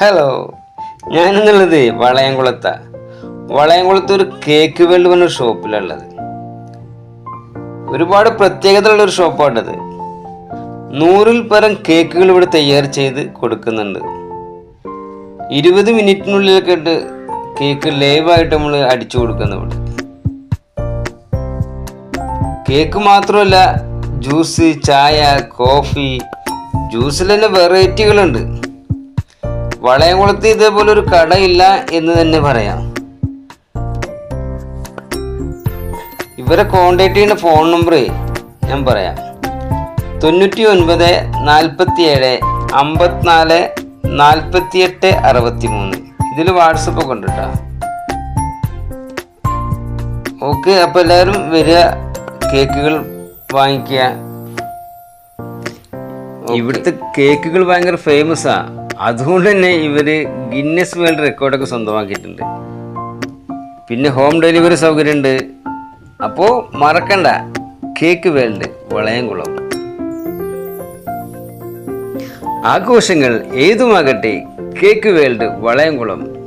Hello ഞാനെന്നുള്ളത് വളയംകുളത്ത. വളയംകുളത്ത് ഒരു cake world പറഞ്ഞ ഷോപ്പിലുള്ളത് ഒരുപാട് പ്രത്യേകതയുള്ള ഒരു ഷോപ്പാണത് നൂറിൽ പരം കേക്കുകൾ ഇവിടെ തയ്യാർ ചെയ്ത് കൊടുക്കുന്നുണ്ട്. ഇരുപത് മിനിറ്റിനുള്ളിലൊക്കെ കേക്ക് ലൈവായിട്ട് നമ്മൾ അടിച്ചു കൊടുക്കുന്നു ഇവിടെ. കേക്ക് മാത്രമല്ല ജ്യൂസ് ചായ കോഫി ജ്യൂസിൽ തന്നെ വെറൈറ്റികളുണ്ട് വളയംകുളത്ത് ഇതേപോലെ ഒരു കടയില്ല എന്ന് തന്നെ പറയാം. ഇവരെ കോണ്ടാക്ട് ചെയ്യുന്ന ഫോൺ നമ്പർ ഞാൻ പറയാം. തൊണ്ണൂറ്റി ഒൻപത് നാൽപ്പത്തി ഏഴ് അമ്പത്തിനാല് നാൽപ്പത്തിയെട്ട് അറുപത്തി മൂന്ന് ഇതിൽ വാട്സപ്പ് ഒക്കെ ഉണ്ട് കേട്ടോ ഓക്കെ അപ്പോൾ എല്ലാവരും വരിക. കേക്കുകൾ വാങ്ങിക്കുക. ഇവിടുത്തെ കേക്കുകൾ ഭയങ്കര ഫേമസാ അതുകൊണ്ട് തന്നെ ഇവർ ഗിന്നസ് വേൾഡ് റെക്കോർഡൊക്കെ സ്വന്തമാക്കിയിട്ടുണ്ട്. പിന്നെ ഹോം ഡെലിവറി സൗകര്യമുണ്ട്. അപ്പോൾ മറക്കണ്ട കേക്ക് വേൾഡ് വളയംകുളം. ആഘോഷങ്ങൾ ഏതുമാകട്ടെ കേക്ക് വേൾഡ് വളയംകുളം.